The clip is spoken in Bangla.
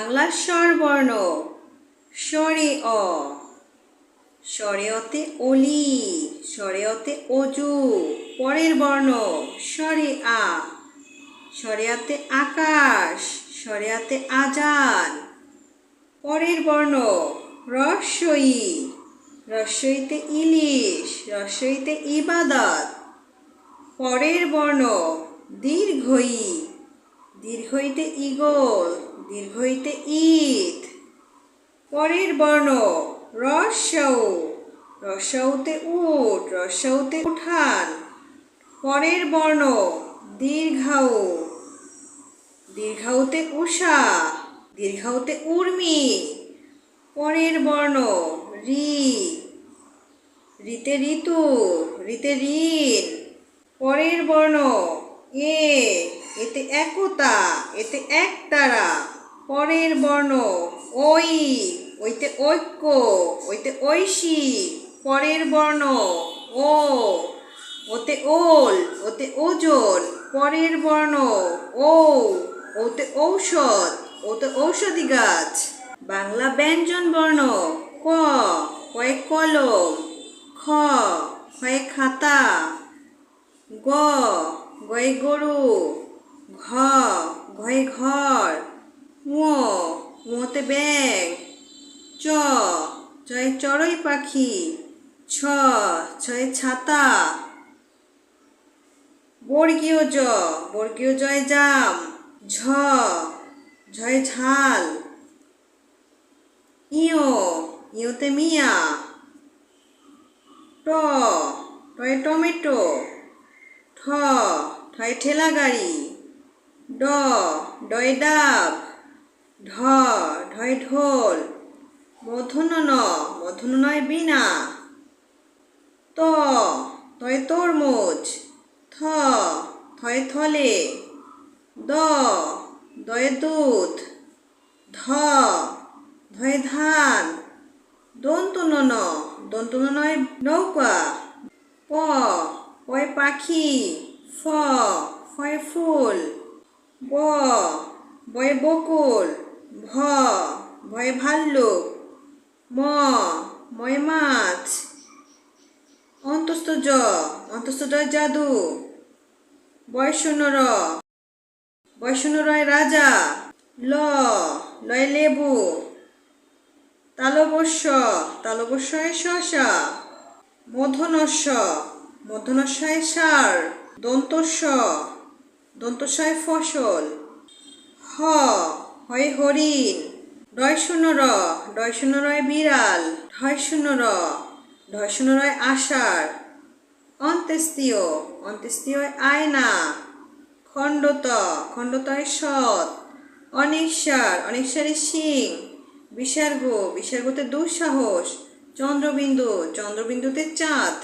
বাংলা স্বরবর্ণ স্বরে অ। স্বরে অতে অলি স্বরে অতে অজু, পরের বর্ণ স্বরে আ। স্বরে আতে আকাশ স্বরে আতে আজান, পরের বর্ণ রস্বই রস্বইতে ইলিশ রস্বইতে ইবাদত, পরের বর্ণ দীর্ঘই। দীর্ঘইতে ইগল দীর্ঘইতে ঈদ, পরের বর্ণ রস্যৌ রস্যৌতে উট রস্যৌতে উঠান, পরের বর্ণ দীর্ঘাউ দীর্ঘাউতে উষা দীর্ঘাউতে উর্মি, পরের বর্ণ রি, রিতে ঋতু, রিতে ঋণ, পরের বর্ণ এ, এতে একতা, এতে একতারা পরের বর্ণ ওই ওইতে ঐক্য, ওইতে ঐশী, পরের বর্ণ, ও, ওতে ওল, ওতে ওজন, পরের বর্ণ ও ওতে ঔষধ, ওতে ঔষধি গাছ। বাংলা ব্যঞ্জন বর্ণ, ক কয়ে কলম, খ খয়ে খাতা, গ গয়ে গরু, ঘ ঘয়ে ঘর। ঙ ঙতে ব্যাগ চ চয়ে চড়ুই পাখি। ছ ছয়ে ছাতা। বর্গীয় জ, বর্গীয় জয় জাম। ঝ ঝয় ঝাল। ইয়, ইয়তে মিয়া। ট, টয়ে টমেটো। ঠ ঠয়ে ঠেলা গাড়ি ড, ডয়ে ডাব। ঢ, ঢয় ঢোল। মধুন ন মধুন নয় বিনা ত, তয় তরমুজ। থ, থয়ে থলে। দ, দয়ে দুধ। ধ, ধয় ধান। দন্তু ন দন্তু নয় নৌকা। প, পয় পাখি। ফয় ফুল। ব, বয়ে বকুল। ভ ভয়ে ভাল্লুক ম ময় মাছ অন্তস্থ জ অন্তস্থ জয় জাদু। বয়শূন্য র বয়শূন্য রয় রাজা। ল লয় লেবু তালবস্য তালবস্যয় শশা। মধনস্য মধনস্যয় সার। দন্তস্য, দন্তস্যয় ফসল। হ হয় হরিণ ডয় শূন্য র, ডয় শূন্য রয় বিড়াল, ঢয় শূন্য র, ঢয় শূন্য রয় আষাঢ় অন্ত্যেস্তীয় অন্ত্যেস্তীয় আয়না, খণ্ডত খণ্ডতয় সৎ অনিশ্বার অনিশ্বারের সিং বিসর্গ বিসর্গতে দুঃসাহস, চন্দ্রবিন্দু, চন্দ্রবিন্দুতে চাঁদ।